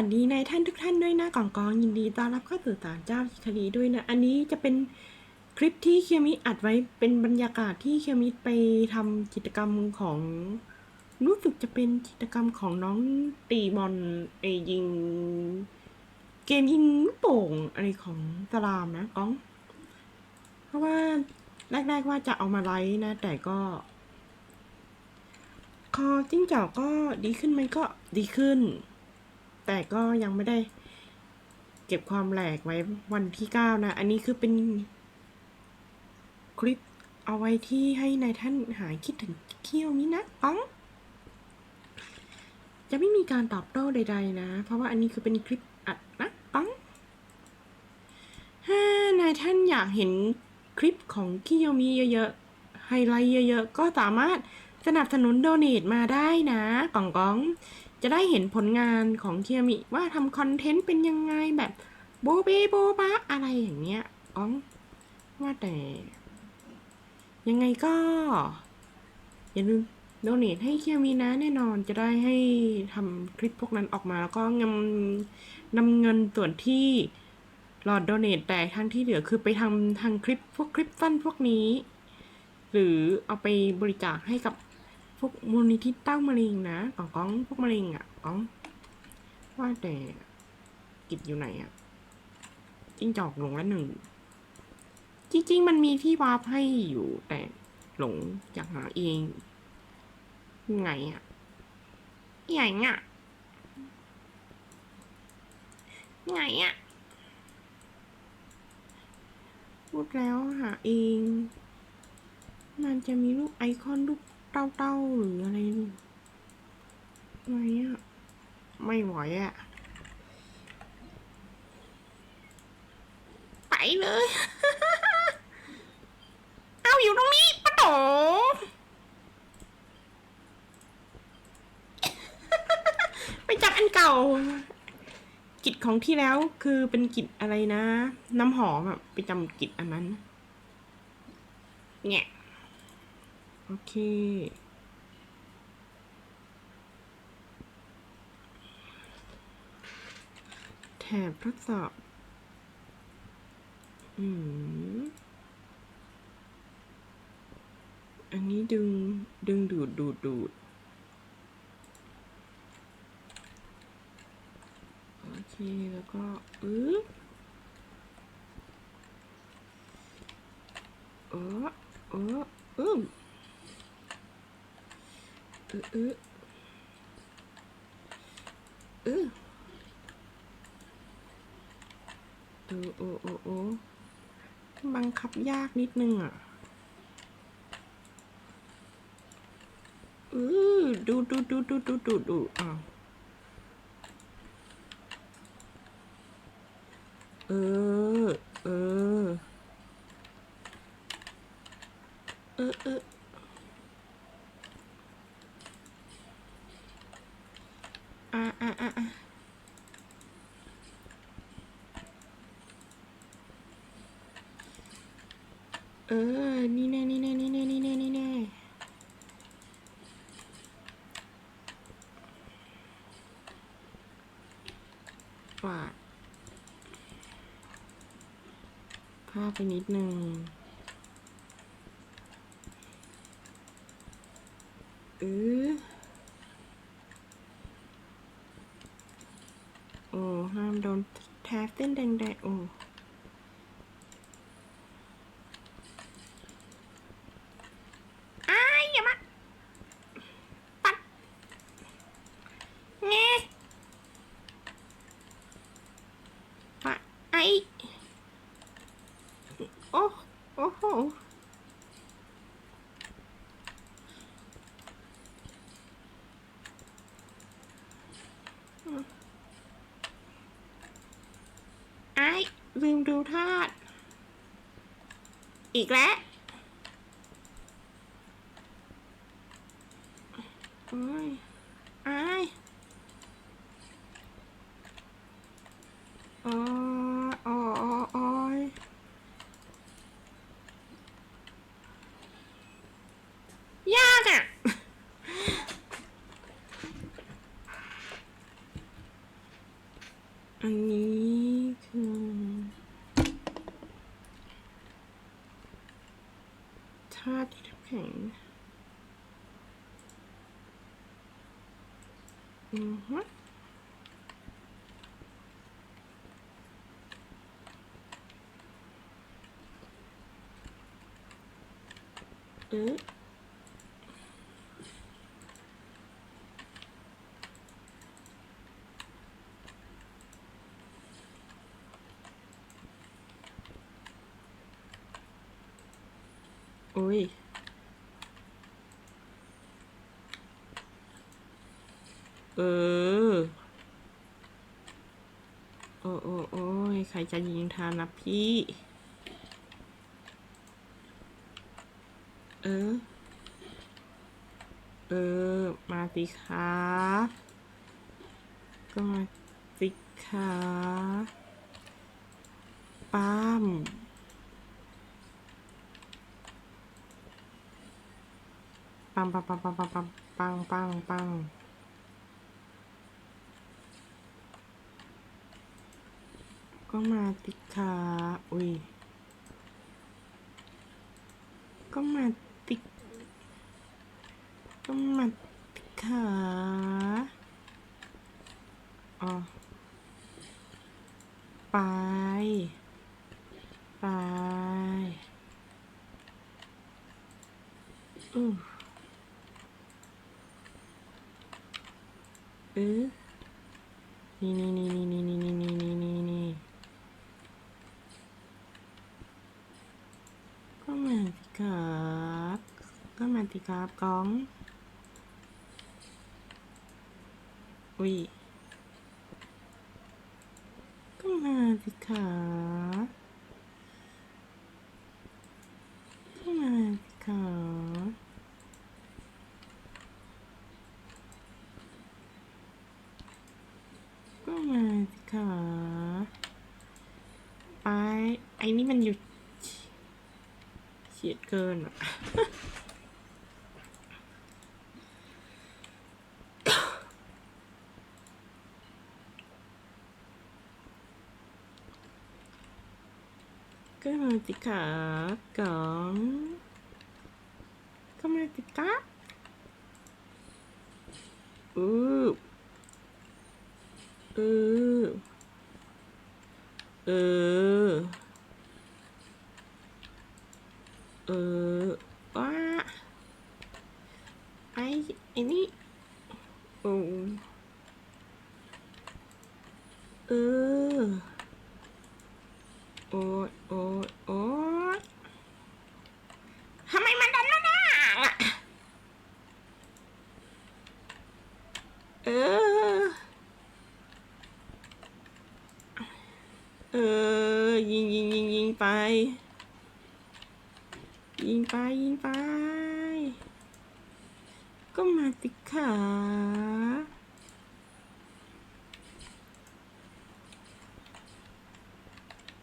วัสดีนายท่านทุกท่านด้วยนะกองกองยินดีต้อนรับเข้าสู่ศาลเจ้าคดีด้วยนะ อันนี้จะเป็นคลิปที่เคียมิอัดไว้เป็นบรรยากาศที่เคียมิไปทำกิจกรรมของรู้สึกจะเป็นกิจกรรมของน้องตีบอลไอยิง เกมยิงลูกโป่งอะไรของสลามนะกอง เพราะว่าแรก ๆว่าจะเอามาไลฟ์นะ แต่ก็คอจิ้งจอกก็ดีขึ้นไหมก็ดีขึ้น แต่ก็ยังไม่ได้ เก็บความแหลกไว้วันที่เก้านะ อันนี้คือเป็น คลิปเอาไว้ที่ให้ในายท่านหายคิดถึงเคี้ยวนี้นะอ๋องจะไม่มีการตอบโต้ใด ๆ นะ เพราะว่าอันนี้คือเป็นคลิปอัดนะอ๋องถ้านายท่านอยากเห็นคลิปของคิโยมิเยอะๆ ไฮไลท์เยอะๆ ก็สามารถสนับสนุนโดเน a มาได้นะกล่องกอง จะได้เห็นผลงานของเคียมิว่าทำคอนเทนต์เป็นยังไงแบบโบเบโบบะอะไรอย่างเงี้ยอ๋องว่าแต่ ยังไงก็ อย่าลืมโดเนทให้เคียมินะแน่นอนจะได้ให้ทำคลิปพวกนั้นออกมา แล้วก็นำนำเงินส่วนที่หลอดโดเนทแต่ทั้งที่เหลือคือไปทำทางคลิปพวกคลิปสั้นพวกนี้ หรือเอาไปบริจาคให้กับ พวกมูลนิธิเต้ามะเร็งนะกองกองพวกมะเร็งอะกองว่าแต่กิจอยู่ไหนอะจิ้งจอกหลงละหนึ่งจริงๆ มันมีที่วาร์ปให้อยู่ แต่หลงอยากหาเองไงอะไงอะไงอะพูดแล้วหาเองมันจะมีรูปไอคอนรูป เต้าๆหรืออะไรไงอะไม่ไหวอะ ไปเลย เอาอยู่ตรงนี้ปะโถไปจับอันเก่า กิจของที่แล้วคือเป็นกิจอะไรนะ น้ำหอมอะไปจำกิจอันนั้น เนี่ย โอเค แถบทดสอบ อืม อันนี้ดึง ดึงดูดดูดดูดโอเค แล้วก็อึ๊บเออเอออึ้ม เออเออเออเออโอ้โอ้โอ้บังคับยากนิดนึงอะเออดูดูดูดูดูดูดูอ้าวเออ เออ เออเออ อะอะอะเออ นี่แน่นี่แน่นี่แน่นี่แน่นี่แน่วาดพลาดไปนิดนึงเออโอ้ห้ามโดน แทบเต้นแดงๆโอ้อ้ายอย่ามา ปัดเงี้ปะไอ โอ้โอ้โหไอ้ ลืมดูธาตุอีกแล้ว hard to explain. Mm -hmm. Mm. อือฮะเอ๊ะโอ้ยเออ โอ้โอ้โอ้ยใครจะยิงทานนะพี่ เออ เออ มาสิคะก็มาสิคะปั๊ม ปังปังปังปังปังปังปังปังปังก็มาติคะอุ้ย ก็มาติก็มาติคะอ๋อ ไป ไป อือ เออนี่นี่นี่นี่นี่นี่นี่นี่นี่นี่ก็มาสิครับก็มาสิครับกล้อง อุ้ยก็มาสิคะก็มาสิคะก็ มาสิคะไป ไอ้นี่มันอยู่เฉียดเกินอะก็มาสิคะก้องก็มาสิคะอือเออ เออ เออว้าไอ้ไอ้นี่โอ้เออ โอ้โอ้โอ้ทำไมมันดันมาหน้าอะเออ เออยิงยิงยิงยิงไป ยิงไปยิงไป ก็มาติขา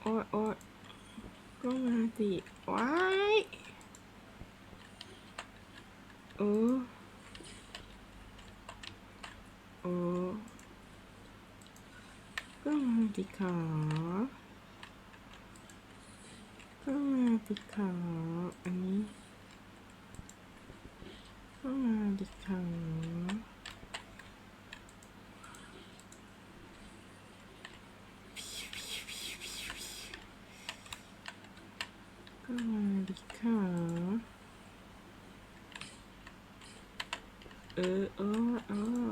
โอ้ยโอ้ยก็มาสิว้ายโอ้โอ้ ก็มาติขาก็มาติขาอันนี้ก็มาติขาก็มาติขาเออเออเออ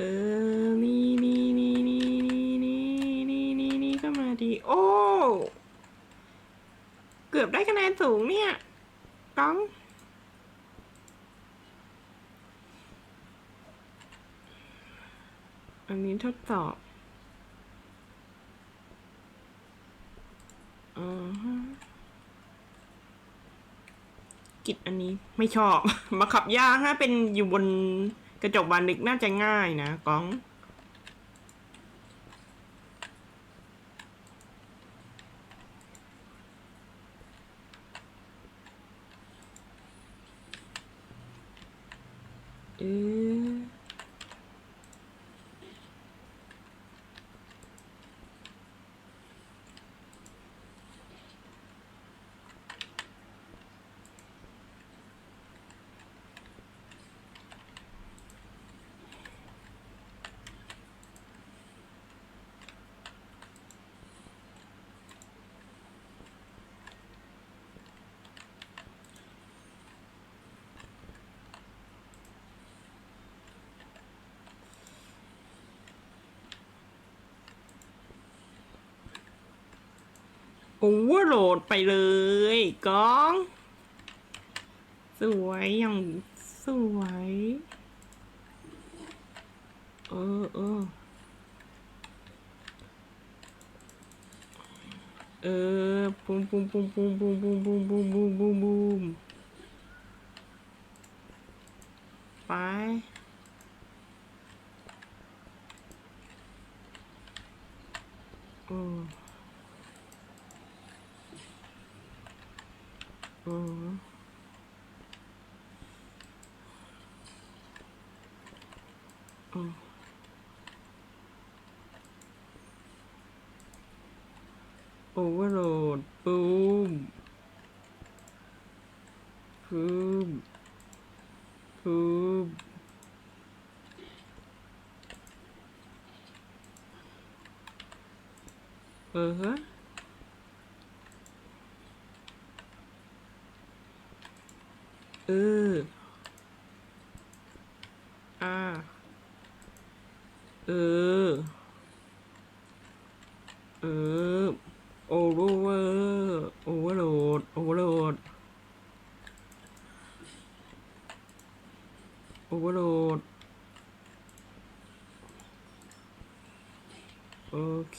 เออ นี่นี่นี่นี่นี่นี่นี่นี่นี่ก็มาดี โอ้ เกือบได้คะแนนสูงเนี่ยต้องอันนี้ทดสอบอือฮะกิจอันนี้ไม่ชอบ มาขับยากถ้าเป็นอยู่บน กระจกบานนึกน่าจะง่ายนะก้อง โอเวอร์โหลดไปเลยก้อง สวยอย่างสวย เออเออเออปุ้มปุ้มปุ้มปุ้มปุ้มปุ้มปุ้มปุ้มปุ้มปุ้มปุ้มไปเออ อืมอืมโอเวอร์โหลดปูมปูมปูมเออฮะ เอออ่าเออ เออ โอเวอร์โอเวอร์โหลดโอเวอร์โหลดโอเวอร์โหลดโอเค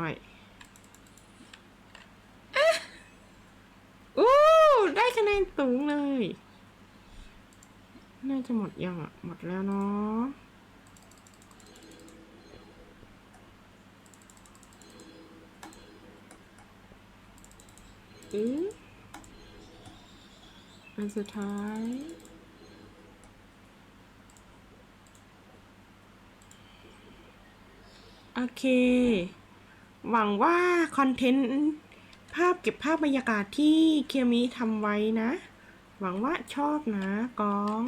ไม่อะอู้ได้คะแนนสูงเลย น่าจะหมดยังอะ หมดแล้วเนาะอืออันสุดท้ายโอเค หวังว่าคอนเทนต์ภาพเก็บภาพบรรยากาศที่เคียมิทำไว้นะ หวังว่าชอบนะกอง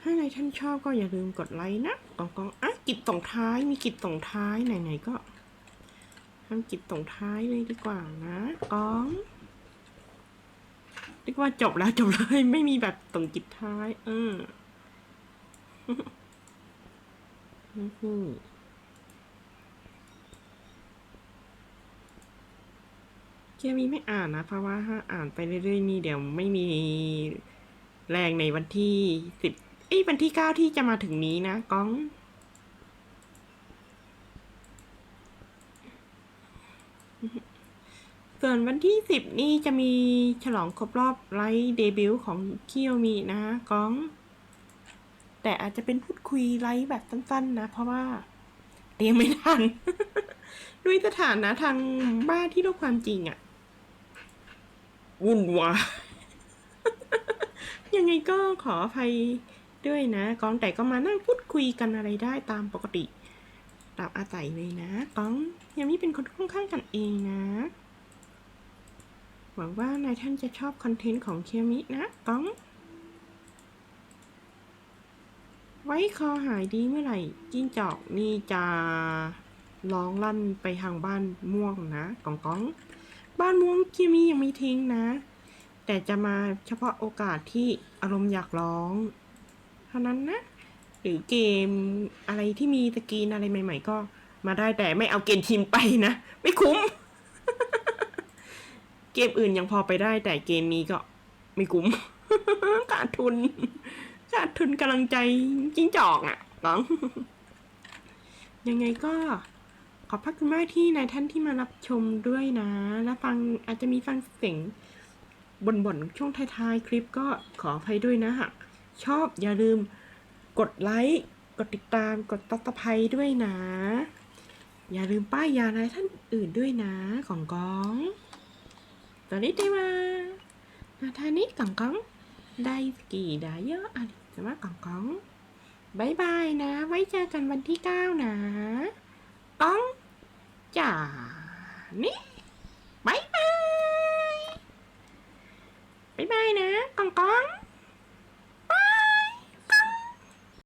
ถ้าในท่านชอบก็อย่าลืมกดไลค์นะกองกองอะกิจส่งท้ายมีกิจส่งท้ายไหนๆก็ทำกิจส่งท้ายเลยดีกว่านะกองเรียกว่าจบแล้วจบเลยไม่มีแบบส่งกิจท้าย เออ อืม เคียมีไม่อ่านนะ เพราะว่าถ้าอ่านไปเรื่อยๆนี่เดี๋ยวไม่มีแรงในวันที่สิบเอ้ยวันที่เก้าที่จะมาถึงนี้นะก้องส่วนวันที่สิบนี่จะมีฉลองครบรอบไลฟ์เดบิวต์ของเคียวมีนะก้อง แต่อาจจะเป็นพูดคุยไลฟ์แบบสั้นๆนะ เพราะว่าเตรียมไม่ทัน ด้วยสถานะทางบ้านที่โลกความจริงอะ วุ่นวายยังไงก็ขออภัยด้วยนะกองแต่ก็มานั่งพูดคุยกันอะไรได้ตามปกติตามอาศัยเลยนะกองยังม่เป็นคนค่อนข้างกันเองนะ หวังว่านายท่านจะชอบคอนเทนต์ของเคียมินะกองไว้คอหายดีเมื่อไหร่จิ้งจอกนี่จะร้องลั่นไปทางบ้านม่วงนะกองกอง บ้านม่วงคิมียังไม่ทิ้งนะ แต่จะมาเฉพาะโอกาสที่อารมณ์อยากร้อง เท่านั้นนะ หรือเกมอะไรที่มีสกรีนอะไรใหม่ ๆ ก็มาได้แต่ไม่เอาเกมทีมไปนะ ไม่คุ้ม เกมอื่นยังพอไปได้ แต่เกมนี้ก็ไม่คุ้มขาดทุนขาดทุนกำลังใจจิ้งจอกอะน้องยังไงก็ ขอบพระคุณมากที่นายท่านที่มารับชมด้วยนะ และฟังอาจจะมีฟังเสียงบ่นๆ ช่วงท้ายๆ คลิปก็ขออภัยด้วยนะหากชอบอย่าลืมกดไลค์ กดติดตาม กดตับตะไคร้ด้วยนะ อย่าลืมป้ายยานายท่านอื่นด้วยนะของกองตอนนี้ได้มานาทานิกองกองได้กี่ได้เยอะอะจะมากองกองบายบายนะ ไว้เจอกันวันที่เก้ จ๋านี่บายบายบายบายนะกองกอง